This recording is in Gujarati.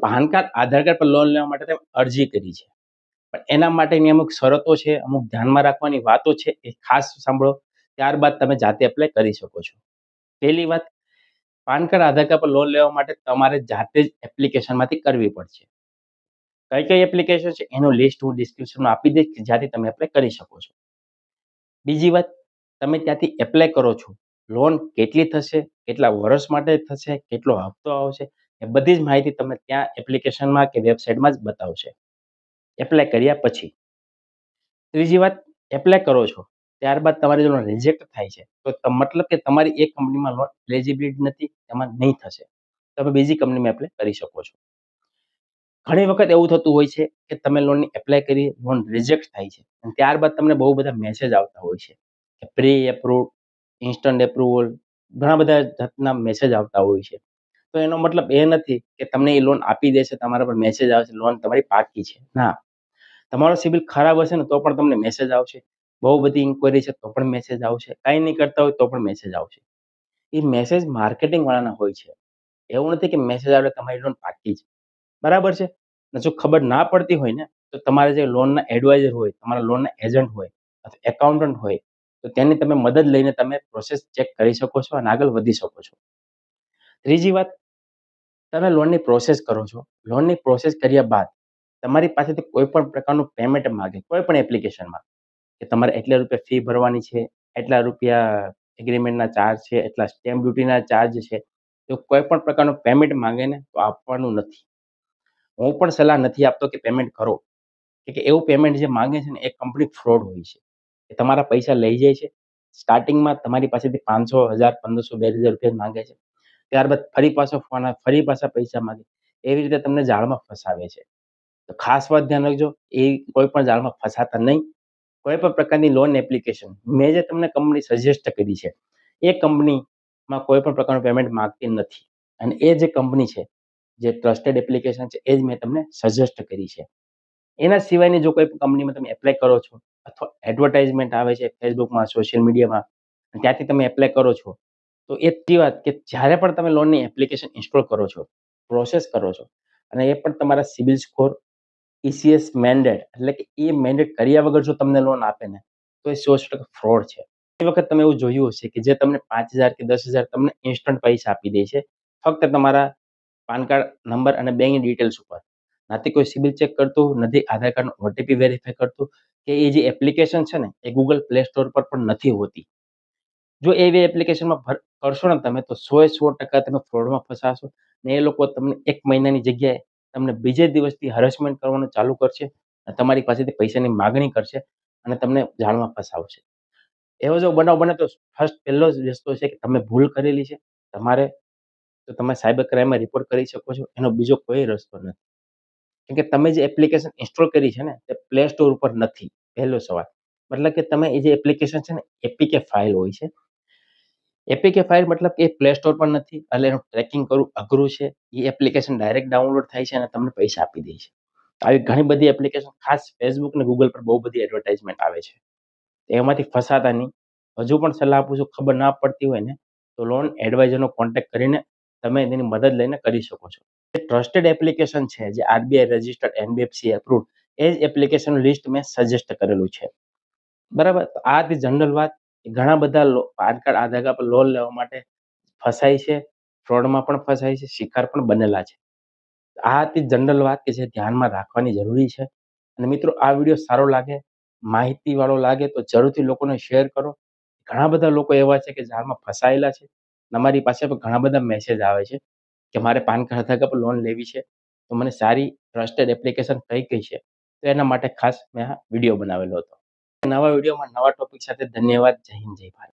પાન કાર્ડ, આધાર કાર્ડ પર લોન લેવા માટે તમે અરજી કરી છે. પણ એના માટેની અમુક શરતો છે, અમુક ધ્યાનમાં રાખવાની વાતો છે, એ ખાસ સાંભળો. ત્યારબાદ તમે જાતે એપ્લાય કરી શકો છો. પહેલી વાત, પાન કાર્ડ, આધાર કાર્ડ પર લોન લેવા માટે તમારે જાતે જ એપ્લિકેશનમાંથી કરવી પડશે. કઈ કઈ એપ્લિકેશન છે, એનું લિસ્ટ હું ડિસ્ક્રિપ્શનમાં આપી દઈશ કે જ્યાંથી તમે એપ્લાય કરી શકો છો. બીજી વાત, તમે ત્યાંથી એપ્લાય કરો છો. લોન કેટલી થશે, કેટલા વર્ષ માટે થશે, કેટલો હપ્તો આવશે એ બધી જ માહિતી તમને ત્યાં એપ્લિકેશનમાં કે વેબસાઇટમાં જ બતાવશે. એપ્લાય કર્યા પછી. ત્રીજી વાત એપ્લાય કરો છો, ત્યારબાદ તમારી જો રિજેક્ટ થાય છે. તો તમ- મતલબ કે તમારી એ કંપનીમાં લોન એલિજિબિલિટી નથી, એમાં નહીં થશે. તમે બીજી કંપનીમાં એપ્લાય કરી શકો છો. ઘણી વખત એવું થતું હોય છે કે તમે લોનની એપ્લાય કરી લોન રિજેક્ટ થાય છે. અને ત્યારબાદ તમને બહુ બધા મેસેજ આવતા હોય છે કે પ્રી એપ્રુવ ઇન્સ્ટન્ટ એપ્રુવલ ઘણા બધા જાતના મેસેજ આવતા હોય છે. તો એનો મતલબ એ નથી કે તમને એ લોન આપી દેશે, તમારા પર મેસેજ આવશે લોન તમારી પાકી છે. ના. તમારો સિબિલ ખરાબ હશે ને તો પણ તમને મેસેજ આવશે. બહુ બધી ઇન્કવાયરી છે તો પણ મેસેજ આવશે. કાંઈ નહીં કરતા હોય તો પણ મેસેજ આવશે. એ મેસેજ માર્કેટિંગવાળાના હોય છે. એવું નથી કે મેસેજ આવે તમારી લોન પાકી છે. બરાબર છે? ને જો ખબર ના પડતી હોય ને, તો તમારે જે લોનના એડવાઇઝર હોય, તમારા લોનના એજન્ટ હોય, અથવા એકાઉન્ટન્ટ હોય, તો તેની તમે મદદ લઈને તમે પ્રોસેસ ચેક કરી શકો છો અને આગળ વધી શકો છો. ત્રીજી વાત, તમે લોનની પ્રોસેસ કરો છો. લોનની પ્રોસેસ કર્યા બાદ તમારી પાસેથી કોઈ પણ પ્રકારનું પેમેન્ટ માંગે કોઈ પણ એપ્લિકેશનમાં કે તમારે એટલા રૂપિયા ફી ભરવાની છે, એટલા રૂપિયા એગ્રીમેન્ટના ચાર્જ છે, એટલા સ્ટેમ્પ ડ્યુટીના ચાર્જ છે, તો કોઈ પણ પ્રકારનું પેમેન્ટ માગે ને તો આપવાનું નથી. હું પણ સલાહ નથી આપતો કે પેમેન્ટ કરો, કે એવું પેમેન્ટ જે માંગે છે ને એ કંપની ફ્રોડ હોય છે. એ તમારા પૈસા લઈ જાય છે સ્ટાર્ટિંગમાં તમારી પાસેથી પાંચસો, હજાર, પંદરસો, બે હજાર રૂપિયા જ માંગે છે. ત્યારબાદ ફરી પાછો ફોન ફરી પાછા પૈસા માંગે. એવી રીતે તમને જાળમાં ફસાવે છે. તો ખાસ વાત ધ્યાન રાખજો, એ કોઈ પણ જાળમાં ફસાતા નહીં. કોઈ પણ પ્રકારની લોન એપ્લિકેશન મેં જે તમને કંપની સજેસ્ટ કરી છે, એ કંપનીમાં કોઈ પણ પ્રકારનું પેમેન્ટ માગતી નથી. અને એ જે કંપની છે, જે ટ્રસ્ટેડ એપ્લિકેશન છે, એ જ મેં તમને સજેસ્ટ કરી છે. એના સિવાયની જો કોઈ પણ કંપનીમાં તમે એપ્લાય કરો છો, અથવા એડવર્ટાઇઝમેન્ટ આવે છે ફેસબુકમાં સોશિયલ મીડિયામાં ત્યાંથી તમે એપ્લાય કરો છો તો એ જ વાત કે જ્યારે પણ તમે લોનની એપ્લિકેશન ઇન્સ્ટોલ કરો છો પ્રોસેસ કરો છો અને એ પણ તમારા સિબિલ સ્કોર ઈસીએસ મેન્ડેટ એટલે કે એ મેન્ડેટ કર્યા વગર જો તમને લોન આપે ને, તો એ સો ટકા ફ્રોડ છે. એ વખત તમે એવું જોયું હશે કે જે તમને પાંચ હજાર કે દસ હજાર તમને ઇન્સ્ટન્ટ પૈસા આપી દે છે, ફક્ત તમારા પાન કાર્ડ નંબર અને બેંક ડિટેલ્સ ઉપર. નથી કોઈ સિબિલ ચેક કરતું, નથી આધાર કાર્ડનો ઓટીપી વેરીફાઈ કરતું, કે એ જે એપ્લિકેશન છે ને, એ ગૂગલ પ્લે સ્ટોર પર પણ નથી હોતી. જો એવી એપ્લિકેશનમાં ભર, કરશો ને તમે, તો સો એ સો ટકા તમે ફ્રોડમાં ફસાશો ને એ લોકો તમને એક મહિનાની જગ્યાએ તમને બીજે દિવસથી હરેસમેન્ટ કરવાનું ચાલુ કરશે અને તમારી પાસેથી પૈસાની માગણી કરશે અને તમને જાળમાં ફસાવશે. એવો જો બનાવ બને તો ફર્સ્ટ પહેલો જ રસ્તો છે કે તમે ભૂલ કરેલી છે, તમારે તો તમે સાયબર ક્રાઇમમાં રિપોર્ટ કરી શકો છો, એનો બીજો કોઈ રસ્તો નથી. કેમ કે તમે જે એપ્લિકેશન ઇન્સ્ટોલ કરી છે ને, તે પ્લે સ્ટોર ઉપર નથી, પહેલો સવાલ. મતલબ કે તમે એ જે એપ્લિકેશન છે ને, એપીકે ફાઇલ હોય છે એપીકે ફાઇલ મતલબ કે પ્લે સ્ટોર પર નથી, એટલે એનું ટ્રેકિંગ કરવું અઘરું છે. એ એપ્લિકેશન ડાયરેક્ટ ડાઉનલોડ થાય છે અને તમને પૈસા આપી દે છે. આવી ઘણી બધી એપ્લિકેશન, ખાસ ફેસબુક ને ગૂગલ પર બહુ બધી એડવર્ટાઇઝમેન્ટ આવે છે. એમાંથી ફસાતા નહીં. હજુ પણ સલાહ આપું છું, ખબર ના પડતી હોય ને, તો લોન એડવાઇઝરનો કોન્ટેક્ટ કરીને તમે તેની મદદ લઈને કરી શકો છો. એ ટ્રસ્ટેડ એપ્લિકેશન છે, જે આરબીઆઈ રજિસ્ટર્ડ એનબીએફસી એપ્રુવડ એ જ એપ્લિકેશન લિસ્ટ મેં સજેસ્ટ કરેલું છે. બરાબર? આ હતી જનરલ વાત. ઘણા બધા પાન કાર્ડ આધાર કાર્ડ પર લોન લેવા માટે ફસાય છે ફ્રોડમાં પણ ફસાય છે, શિકાર પણ બનેલા છે. આ હતી જનરલ વાત કે જે ધ્યાનમાં રાખવાની જરૂરી છે. અને મિત્રો, આ વીડિયો સારો લાગે, માહિતીવાળો લાગે તો જરૂરથી લોકોને શેર કરો. ઘણા બધા લોકો એવા છે કે જાળમાં ફસાયેલા છે. અમારી પાસે પણ ઘણા બધા મેસેજ આવે છે કે મારે પાન કાર્ડ આધાર પર લોન લેવી છે. તો મને સારી ટ્રસ્ટેડ એપ્લિકેશન કઈ કઈ છે? તો એના માટે ખાસ મેં આ વીડિયો બનાવેલો હતો. નવા વિડીયોમાં નવા ટોપિક સાથે ધન્યવાદ. જય હિન્દ જય ભારત.